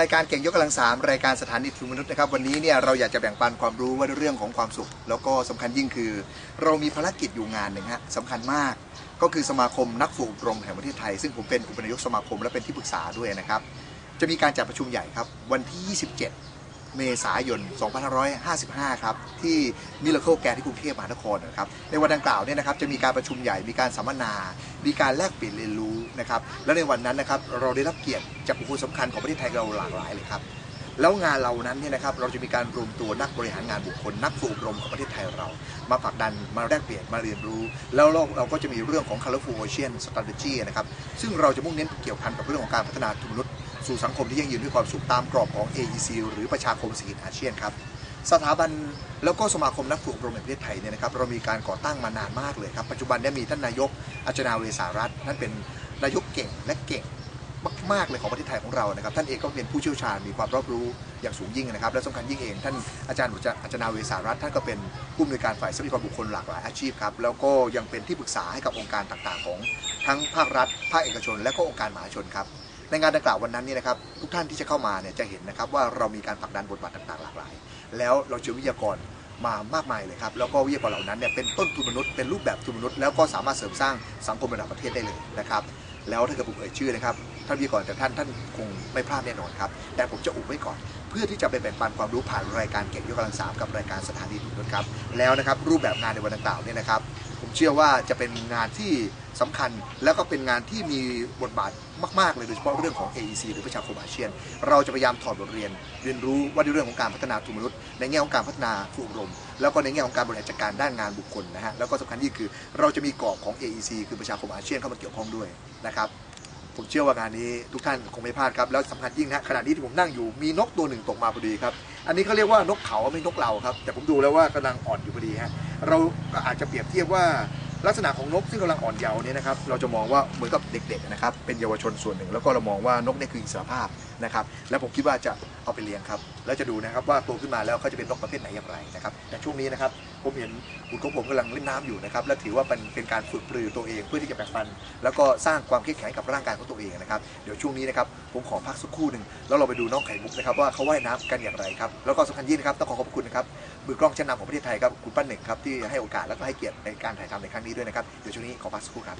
รายการเก่งยกกำลังสามรายการสถานีทุนมนุษย์นะครับวันนี้เนี่ยเราอยากจะแบ่งปันความรู้ว่าเรื่องของความสุข แล้วก็สำคัญยิ่งคือ เรามีภารกิจอยู่งานหนึ่งฮะสำคัญมาก ก็คือสมาคมนักฝึกอบรมแห่งประเทศไทย ซึ่งผมเป็นอุปนายกสมาคมและเป็นที่ปรึกษาด้วยนะครับ จะมีการจัดประชุมใหญ่ครับวันที่ 27 เมษายน 2555 ครับ ที่มิลเคิลแกที่กรุงเทพมหานครนะครับในวันดังกล่าวเนี่ยนะครับจะมีการประชุมใหญ่มีการสัมมนา มีการแลกเปลี่ยนเรียนรู้นะครับและในวันนั้นนะครับเราได้รับเกียรติจากบุคคลสำคัญของประเทศไทยเราหลากหลายเลยครับแล้วงานเรานั้นเนี่ยนะครับเราจะมีการรวมตัวนักบริหารงานบุคคล นักฝึกอบรมของประเทศไทยเรา มาผลักดันมาแลกเปลี่ยนมาเรียนรู้ แล้วเราเราก็จะมีเรื่องของ Colorful Ocean Strategy นะครับซึ่งเราจะมุ่งเน้นเกี่ยวพันกับเรื่องของการพัฒนาทุนนุษย์สู่สังคมที่ยั่งยืนด้วยความสุขตามกรอบของ AEC หรือประชาคมเศรษฐกิจอาเซียนครับ สถาบันแล้วก็สมาคมนักฝึกอบรมแห่งประเทศไทยเนี่ยนะครับเรามีการก่อตั้งมานานมากเลยครับปัจจุบันเนี่ยมีท่านนายกอัจนาเวสารัตน์ท่านเป็นนายกเก่งและเก่งมากๆเลยของประเทศไทยของเรานะครับท่านเองก็เป็นผู้เชี่ยวชาญมีความรอบรู้อย่างสูงยิ่งนะครับและสำคัญยิ่งเองท่านอาจารย์อัจนาเวสารัตน์ท่านก็เป็นผู้อำนวยการฝ่ายทรัพยากรบุคคลหลากหลายอาชีพครับแล้วก็ยังเป็นที่ปรึกษาให้กับองค์การต่างๆ ของทั้งภาครัฐ ภาคเอกชน และก็องค์การมหาชนครับในงานดังกล่าววันนั้นนี่นะครับทุกท่านที่จะเข้ามาเนี่ยจะเห็นนะครับว่าเรามีการผลักดันบทบาทต่างๆ หลากหลาย แล้วเราเจอวิทยากรมามากมายเลยครับ แล้วก็วิทยากรเหล่านั้นเนี่ยเป็นต้นทุนมนุษย์เป็นรูปแบบทุนมนุษย์แล้วก็สามารถเสริมสร้างสังคมระดับประเทศได้เลยนะครับแล้วถ้าเกิดผมเอ่ยชื่อนะครับท่านวิทยากรแต่ท่านท่านคงไม่พลาดแน่นอนครับ แต่ผมจะอุบไว้ก่อน เพื่อที่จะไปแบ่งปันความรู้ผ่านรายการเก่งยกกำลังสามกับรายการสถานีทุนมนุษย์ครับแล้วนะครับรูปแบบงานในวันต่างๆเนี่ยนะครับ เชื่อว่าจะเป็นงานที่สำคัญแล้วก็เป็นงานที่มีบทบาทมาก ๆ เลยโดยเฉพาะเรื่องของ AEC หรือประชาคมอาเซียน เราจะพยายามถอดบทเรียน เรียนรู้ว่าในเรื่องของการพัฒนาทุนมนุษย์ ในแง่ของการพัฒนาผู้อบรม แล้วก็ในแง่ของการบริหารจัดการด้านงานบุคคลนะฮะแล้วก็สำคัญที่คือเราจะมีกรอบของ AEC คือประชาคมอาเซียนเข้ามาเกี่ยวข้องด้วยนะครับ ผมเชื่อว่างานนี้ทุกท่านคงไม่พลาดครับแล้วสำคัญยิ่งนะขณะนี้ที่ผมนั่งอยู่มีนกตัวหนึ่งตกมาพอดีครับ อันนี้เขาเรียกว่านกเขาไม่นกเราครับ แต่ผมดูแล้วว่ากำลังอ่อนอยู่พอดีฮะเราก็อาจจะเปรียบเทียบว่าลักษณะของนกซึ่งกำลังอ่อนเยาว์เนี่ยนะครับเราจะมองว่าเหมือนกับเด็กๆนะครับเป็นเยาวชนส่วนหนึ่ง แล้วก็เรามองว่านกเนี่ยคืออิสรภาพนะครับและผมคิดว่าจะ เอาไปเลี้ยงครับ แล้วจะดูนะครับว่าโตขึ้นมาแล้วเขาจะเป็นนกประเภทไหนอย่างไรนะครับแต่ช่วงนี้นะครับผมเห็นคุณของผมกำลังเล่นน้ำอยู่นะครับและถือว่าเป็นเป็นการฝึกปรือตัวเองเพื่อที่จะแบ่งปัน แล้วก็สร้างความเข้มแข็งกับร่างกายของตัวเองนะครับเดี๋ยวช่วงนี้นะครับผมขอพักสักครู่หนึ่งแล้วเราไปดูน้องไข่มุกนะครับว่าเขาว่ายน้ำกันอย่างไรครับแล้วก็สำคัญยิ่งนะครับต้องขอขอบคุณนะครับมือกล้องชั้นนำของประเทศไทยครับคุณป้าหนึ่งครับที่ให้โอกาสแล้วก็ให้เกียรติในการถ่ายทำในครั้งนี้ด้วยนะครับเดี๋ยวช่วงนี้ขอพักสักครู่ครับ